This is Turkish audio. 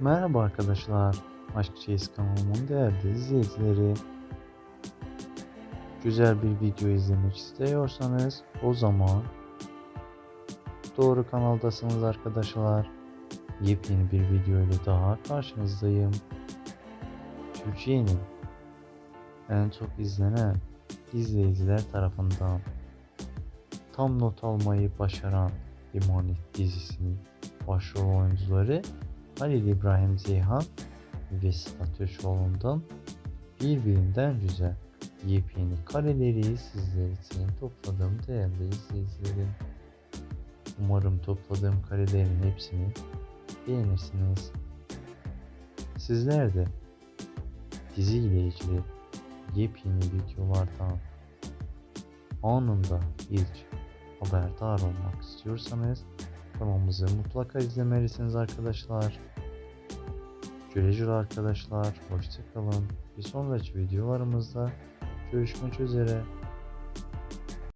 Merhaba arkadaşlar. Aşk Çeyiz kanalımın değerli izleyicileri. Güzel bir video izlemek istiyorsanız o zaman doğru kanaldasınız arkadaşlar. Yepyeni bir video ile daha karşınızdayım. Türkiye'nin en çok izlenen izleyiciler tarafından tam not almayı başaran Emanet dizisinin başrol oyuncuları Halil İbrahim Ceyhan ve Sıla Türkoğlu'ndan birbirinden güzel yepyeni kareleri sizler için topladım değerli izleyicilerim. Umarım topladığım karelerin hepsini beğenirsiniz. Sizler de dizi ile ilgili yepyeni videolardan anında ilk haberdar olmak istiyorsanız kanalımızı mutlaka izlemelisiniz arkadaşlar. Güle güle arkadaşlar. Hoşçakalın. Bir sonraki videolarımızda görüşmek üzere.